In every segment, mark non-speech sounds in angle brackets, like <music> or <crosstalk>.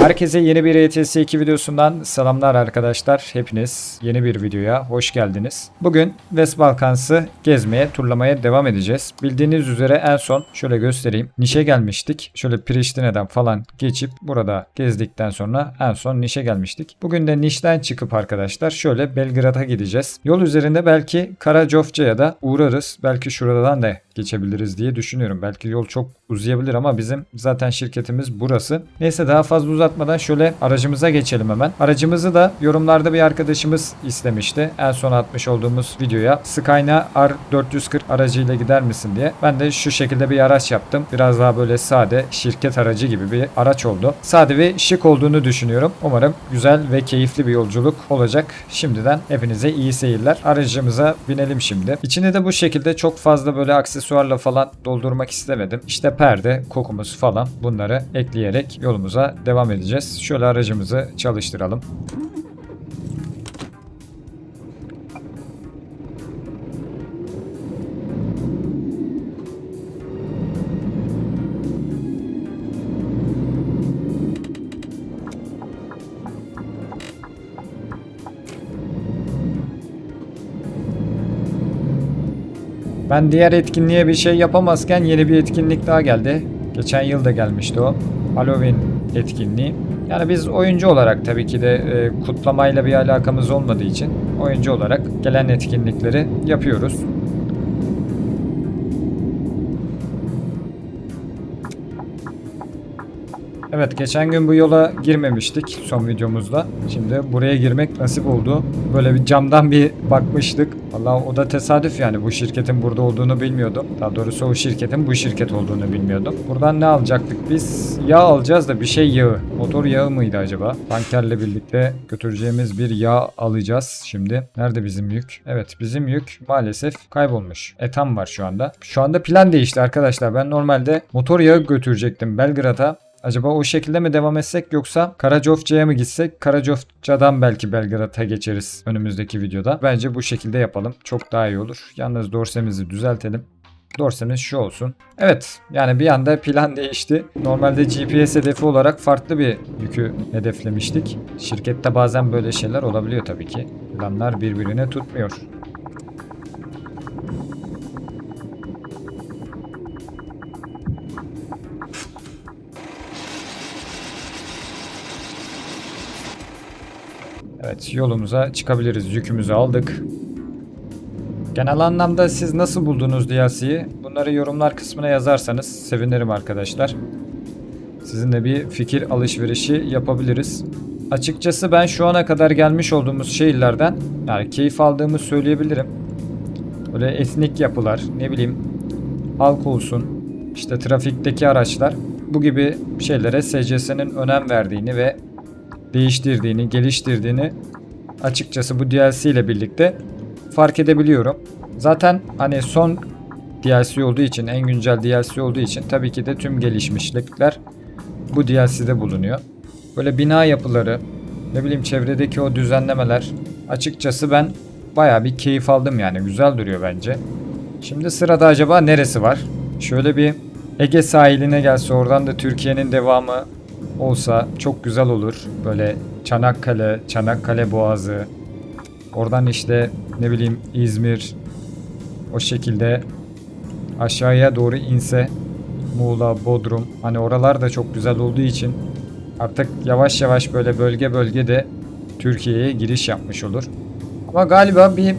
Herkese yeni bir ETS 2 videosundan selamlar arkadaşlar. Hepiniz yeni bir videoya hoş geldiniz. Bugün West Balkans'ı gezmeye, turlamaya devam edeceğiz. Bildiğiniz üzere en son şöyle göstereyim. Niş'e gelmiştik. Şöyle Priştine'den falan geçip burada gezdikten sonra en son Niş'e gelmiştik. Bugün de Niş'ten çıkıp arkadaşlar şöyle Belgrad'a gideceğiz. Yol üzerinde belki Karacofca'ya da uğrarız. Belki şuradan da geçebiliriz diye düşünüyorum. Belki yol çok uzayabilir ama bizim zaten şirketimiz burası. Neyse daha fazla uzatmadan şöyle aracımıza geçelim hemen. Aracımızı da yorumlarda bir arkadaşımız istemişti. En son atmış olduğumuz videoya Skyna R440 aracıyla gider misin diye. Ben de şu şekilde bir araç yaptım. Biraz daha böyle sade şirket aracı gibi bir araç oldu. Sade ve şık olduğunu düşünüyorum. Umarım güzel ve keyifli bir yolculuk olacak. Şimdiden hepinize iyi seyirler. Aracımıza binelim şimdi. İçini de bu şekilde çok fazla böyle aksesuarla falan doldurmak istemedim. İşte perde, kokumuz falan bunları ekleyerek yolumuza devam edeceğiz. Şöyle aracımızı çalıştıralım. Ben diğer etkinliğe bir şey yapamazken yeni bir etkinlik daha geldi. Geçen yıl da gelmişti o. Halloween etkinliği. Yani biz oyuncu olarak tabii ki de e, kutlamayla bir alakamız olmadığı için oyuncu olarak gelen etkinlikleri yapıyoruz. Evet geçen gün bu yola girmemiştik son videomuzda. Şimdi buraya girmek nasip oldu. Böyle bir camdan bir bakmıştık. Valla o da tesadüf yani bu şirketin burada olduğunu bilmiyordum. Daha doğrusu o şirketin bu şirket olduğunu bilmiyordum. Buradan ne alacaktık biz? Yağ alacağız da bir şey yağı. Motor yağı mıydı acaba? Tankerle birlikte götüreceğimiz bir yağ alacağız şimdi. Nerede bizim yük? Evet bizim yük maalesef kaybolmuş. Etam var şu anda. Şu anda plan değişti arkadaşlar. Ben normalde motor yağı götürecektim Belgrad'a. Acaba o şekilde mi devam etsek yoksa Karacofca'ya mı gitsek? Karacofca'dan belki Belgrad'a geçeriz önümüzdeki videoda. Bence bu şekilde yapalım. Çok daha iyi olur. Yalnız dorsemizi düzeltelim. Dorsemiz şu olsun. Evet yani bir anda plan değişti. Normalde GPS hedefi olarak farklı bir yükü hedeflemiştik. Şirkette bazen böyle şeyler olabiliyor tabii ki. Planlar birbirine tutmuyor. Evet yolumuza çıkabiliriz. Yükümüzü aldık. Genel anlamda siz nasıl buldunuz DLC'yi? Bunları yorumlar kısmına yazarsanız sevinirim arkadaşlar. Sizinle bir fikir alışverişi yapabiliriz. Açıkçası ben şu ana kadar gelmiş olduğumuz şehirlerden yani keyif aldığımı söyleyebilirim. Böyle etnik yapılar, ne bileyim halk olsun, işte trafikteki araçlar bu gibi şeylere SCS'nin önem verdiğini ve değiştirdiğini, geliştirdiğini açıkçası bu DLC ile birlikte fark edebiliyorum. Zaten hani son DLC olduğu için, en güncel DLC olduğu için tabii ki de tüm gelişmişlikler bu DLC'de bulunuyor. Böyle bina yapıları, ne bileyim çevredeki o düzenlemeler açıkçası ben baya bir keyif aldım yani güzel duruyor bence. Şimdi sırada acaba neresi var? Şöyle bir Ege sahiline gelse oradan da Türkiye'nin devamı olsa çok güzel olur. Böyle Çanakkale, Çanakkale Boğazı. Oradan işte ne bileyim İzmir o şekilde aşağıya doğru inse Muğla, Bodrum hani oralar da çok güzel olduğu için artık yavaş yavaş böyle bölge bölge de Türkiye'ye giriş yapmış olur. Ama galiba bir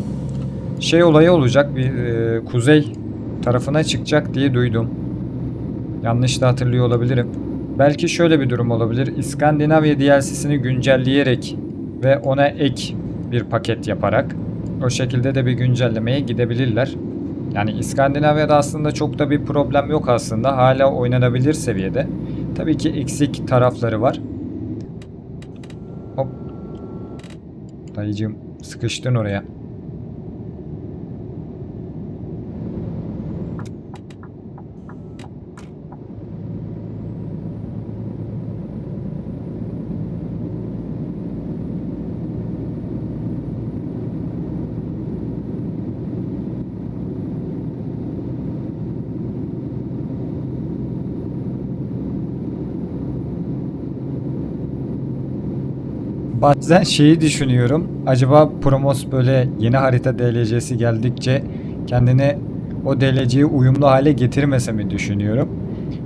şey olayı olacak bir e, kuzey tarafına çıkacak diye duydum. Yanlış da hatırlıyor olabilirim. Belki şöyle bir durum olabilir. İskandinavya DLC'sini güncelleyerek ve ona ek bir paket yaparak o şekilde de bir güncellemeye gidebilirler. Yani İskandinavya'da aslında çok da bir problem yok aslında. Hala oynanabilir seviyede. Tabii ki eksik tarafları var. Hop. Dayıcığım sıkıştın oraya. Bazen şeyi düşünüyorum. Acaba Promos böyle yeni harita DLC'si geldikçe kendini o DLC'ye uyumlu hale getirmese mi düşünüyorum.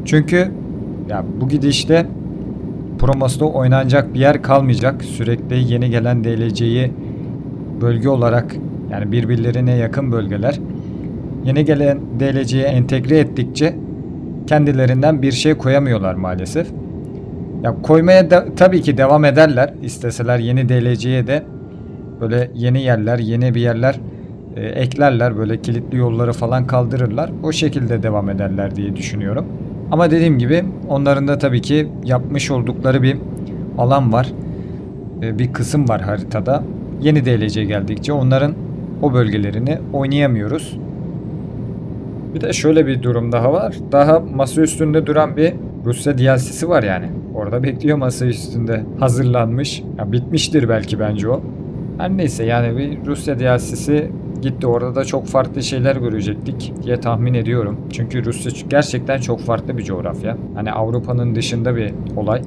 Çünkü ya bu gidişte Promos'ta oynanacak bir yer kalmayacak. Sürekli yeni gelen DLC'yi bölge olarak yani birbirlerine yakın bölgeler yeni gelen DLC'ye entegre ettikçe kendilerinden bir şey koyamıyorlar maalesef. Ya koymaya da, tabii ki devam ederler. İsteseler yeni DLC'ye de böyle yeni yerler, yeni bir yerler e, eklerler. Böyle kilitli yolları falan kaldırırlar. O şekilde devam ederler diye düşünüyorum. Ama dediğim gibi onların da tabii ki yapmış oldukları bir alan var. E, bir kısım var haritada. Yeni DLC geldikçe onların o bölgelerini oynayamıyoruz. Bir de şöyle bir durum daha var. Daha masa üstünde duran bir Rusya DLC'si var yani. Orada bekliyor masa üstünde. Hazırlanmış. Ya bitmiştir belki bence o. Her neyse yani bir Rusya DLC'si gitti. Orada da çok farklı şeyler görecektik diye tahmin ediyorum. Çünkü Rusya gerçekten çok farklı bir coğrafya. Hani Avrupa'nın dışında bir olay.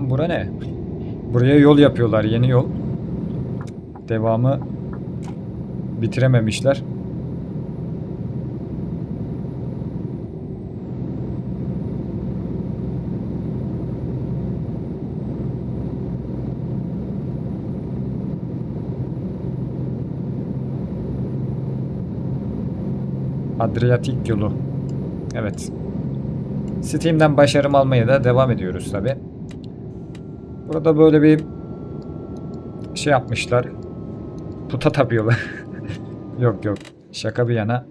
Lan bura ne? Buraya yol yapıyorlar, yeni yol. Devamı bitirememişler. Adriyatik yolu. Evet. Steam'den başarım almaya da devam ediyoruz tabi. Burada böyle bir şey yapmışlar. Puta tapıyorlar. <laughs> yok yok. Şaka bir yana.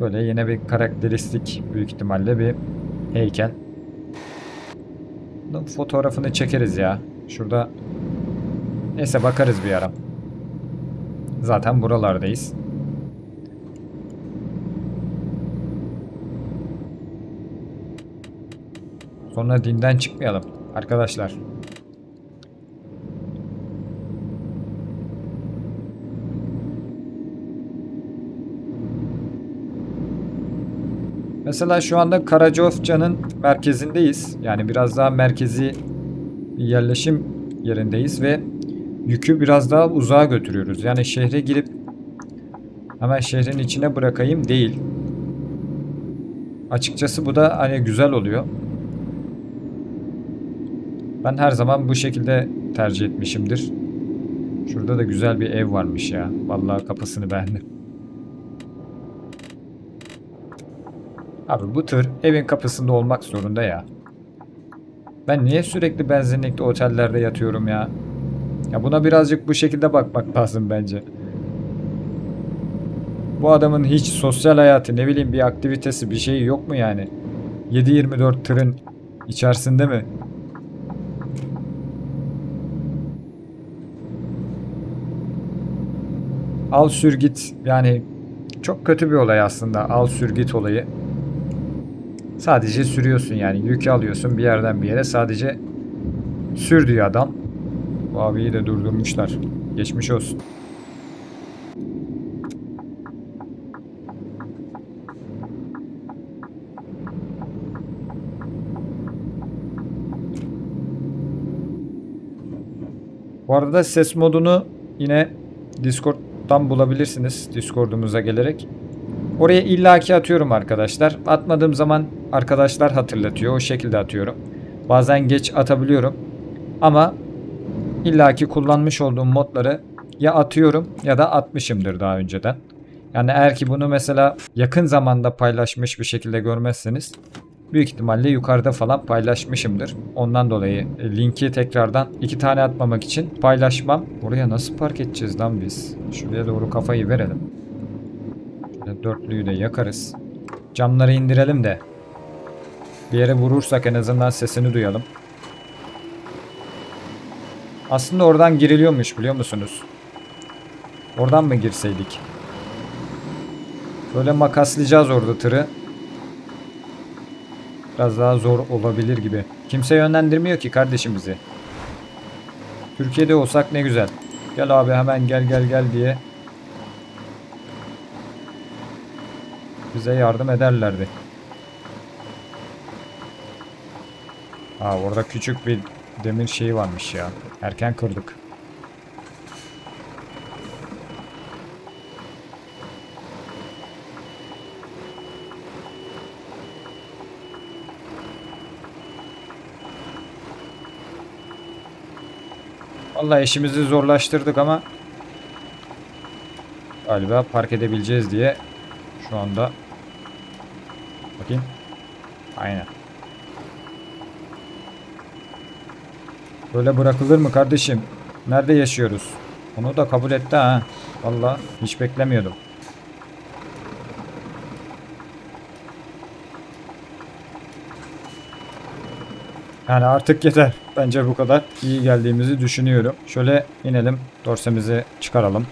Böyle yine bir karakteristik büyük ihtimalle bir heykel. Bunun fotoğrafını çekeriz ya. Şurada neyse bakarız bir ara. Zaten buralardayız. Sonra dinden çıkmayalım arkadaşlar. Mesela şu anda Karacaofça'nın merkezindeyiz. Yani biraz daha merkezi yerleşim yerindeyiz ve yükü biraz daha uzağa götürüyoruz. Yani şehre girip hemen şehrin içine bırakayım değil. Açıkçası bu da hani güzel oluyor. Ben her zaman bu şekilde tercih etmişimdir. Şurada da güzel bir ev varmış ya. Vallahi kapısını beğendim. Abi bu tır evin kapısında olmak zorunda ya. Ben niye sürekli benzinlikte otellerde yatıyorum ya? Ya buna birazcık bu şekilde bakmak <laughs> lazım bence. Bu adamın hiç sosyal hayatı ne bileyim bir aktivitesi bir şeyi yok mu yani? 7-24 tırın içerisinde mi? Al sür git yani çok kötü bir olay aslında al sür git olayı. Sadece sürüyorsun yani yükü alıyorsun bir yerden bir yere sadece sür diyor adam. Bu abiyi de durdurmuşlar. Geçmiş olsun. Bu arada ses modunu yine Discord'dan bulabilirsiniz. Discord'umuza gelerek. Oraya illaki atıyorum arkadaşlar. Atmadığım zaman arkadaşlar hatırlatıyor. O şekilde atıyorum. Bazen geç atabiliyorum. Ama illaki kullanmış olduğum modları ya atıyorum ya da atmışımdır daha önceden. Yani eğer ki bunu mesela yakın zamanda paylaşmış bir şekilde görmezseniz büyük ihtimalle yukarıda falan paylaşmışımdır. Ondan dolayı e, linki tekrardan iki tane atmamak için paylaşmam. Oraya nasıl park edeceğiz lan biz? Şuraya doğru kafayı verelim. Şöyle dörtlüyü de yakarız. Camları indirelim de bir yere vurursak en azından sesini duyalım. Aslında oradan giriliyormuş biliyor musunuz? Oradan mı girseydik? Böyle makaslayacağız orada tırı. Biraz daha zor olabilir gibi. Kimse yönlendirmiyor ki kardeşim bizi. Türkiye'de olsak ne güzel. Gel abi hemen gel gel gel diye bize yardım ederlerdi. Aa orada küçük bir demir şeyi varmış ya. Erken kırdık. Vallahi işimizi zorlaştırdık ama galiba park edebileceğiz diye şu anda bakayım. Aynen. Böyle bırakılır mı kardeşim? Nerede yaşıyoruz? Onu da kabul etti ha. Vallahi hiç beklemiyordum. Yani artık yeter. Bence bu kadar iyi geldiğimizi düşünüyorum. Şöyle inelim. Dorsemizi çıkaralım.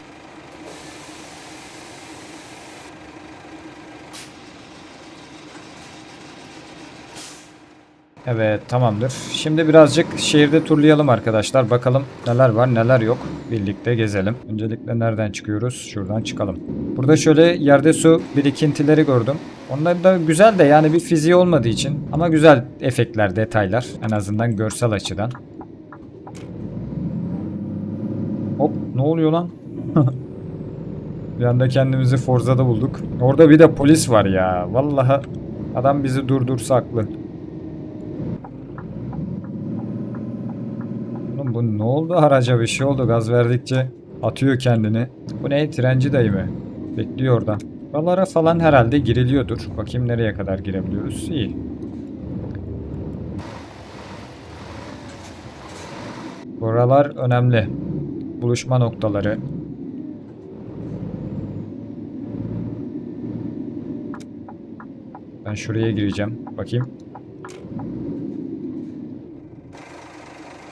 Evet tamamdır. Şimdi birazcık şehirde turlayalım arkadaşlar. Bakalım neler var neler yok. Birlikte gezelim. Öncelikle nereden çıkıyoruz? Şuradan çıkalım. Burada şöyle yerde su birikintileri gördüm. Onlar da güzel de yani bir fiziği olmadığı için. Ama güzel efektler, detaylar. En azından görsel açıdan. Hop ne oluyor lan? <laughs> bir anda kendimizi Forza'da bulduk. Orada bir de polis var ya. Vallahi adam bizi durdursa haklı. Bu ne oldu araca bir şey oldu gaz verdikçe atıyor kendini. Bu ne trenci dayı mı? Bekliyor orada. Buralara falan herhalde giriliyordur. Bakayım nereye kadar girebiliyoruz. İyi. Buralar önemli. Buluşma noktaları. Ben şuraya gireceğim. Bakayım.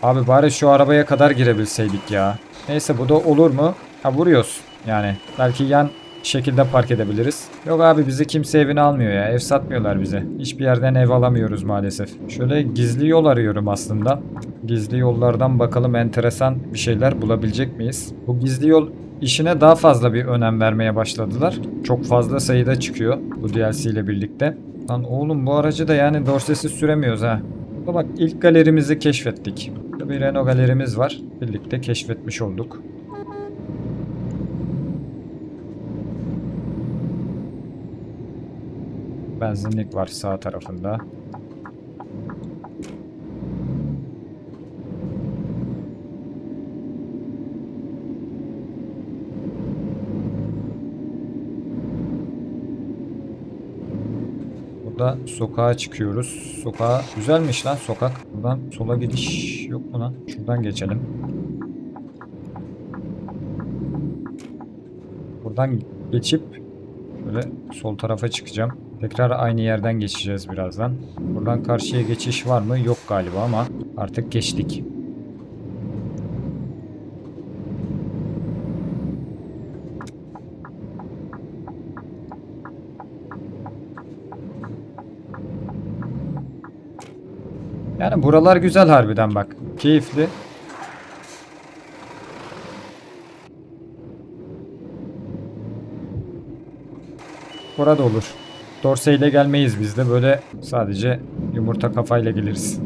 Abi bari şu arabaya kadar girebilseydik ya. Neyse bu da olur mu? Ha vuruyoruz. Yani belki yan şekilde park edebiliriz. Yok abi bizi kimse evine almıyor ya. Ev satmıyorlar bize. Hiçbir yerden ev alamıyoruz maalesef. Şöyle gizli yol arıyorum aslında. Gizli yollardan bakalım enteresan bir şeyler bulabilecek miyiz? Bu gizli yol işine daha fazla bir önem vermeye başladılar. Çok fazla sayıda çıkıyor bu DLC ile birlikte. Lan oğlum bu aracı da yani dorsesiz süremiyoruz ha. Bak ilk galerimizi keşfettik. Burada bir Renault galerimiz var. Birlikte keşfetmiş olduk. Benzinlik var sağ tarafında. Burada sokağa çıkıyoruz. Sokağa güzelmiş lan sokak. Buradan sola gidiş yok mu lan? Şuradan geçelim. Buradan geçip böyle sol tarafa çıkacağım. Tekrar aynı yerden geçeceğiz birazdan. Buradan karşıya geçiş var mı? Yok galiba ama artık geçtik. Buralar güzel harbiden bak. Keyifli. Burada olur. Dorse ile gelmeyiz biz de böyle sadece yumurta kafayla geliriz.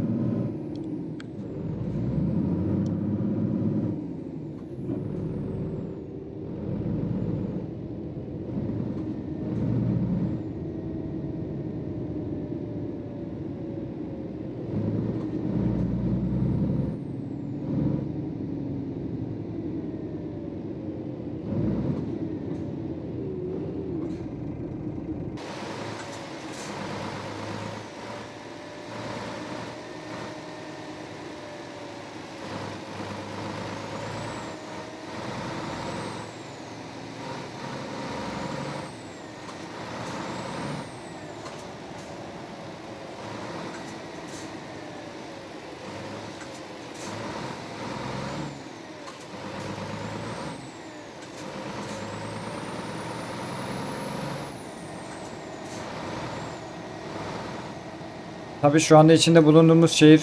Tabii şu anda içinde bulunduğumuz şehir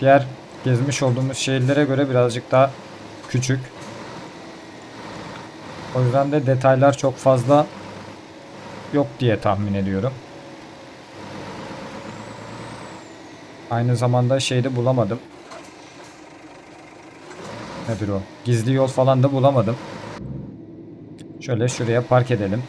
diğer gezmiş olduğumuz şehirlere göre birazcık daha küçük. O yüzden de detaylar çok fazla yok diye tahmin ediyorum. Aynı zamanda şeyde bulamadım. Nedir o? Gizli yol falan da bulamadım. Şöyle şuraya park edelim.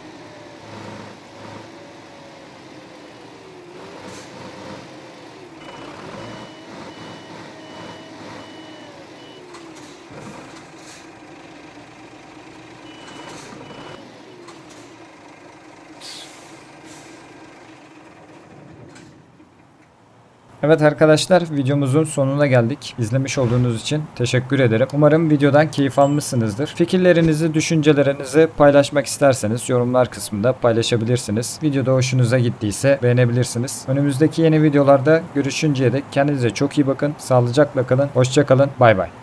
Evet arkadaşlar videomuzun sonuna geldik. İzlemiş olduğunuz için teşekkür ederim. Umarım videodan keyif almışsınızdır. Fikirlerinizi, düşüncelerinizi paylaşmak isterseniz yorumlar kısmında paylaşabilirsiniz. Videoda hoşunuza gittiyse beğenebilirsiniz. Önümüzdeki yeni videolarda görüşünceye dek kendinize çok iyi bakın. Sağlıcakla kalın. Hoşçakalın. Bay bay.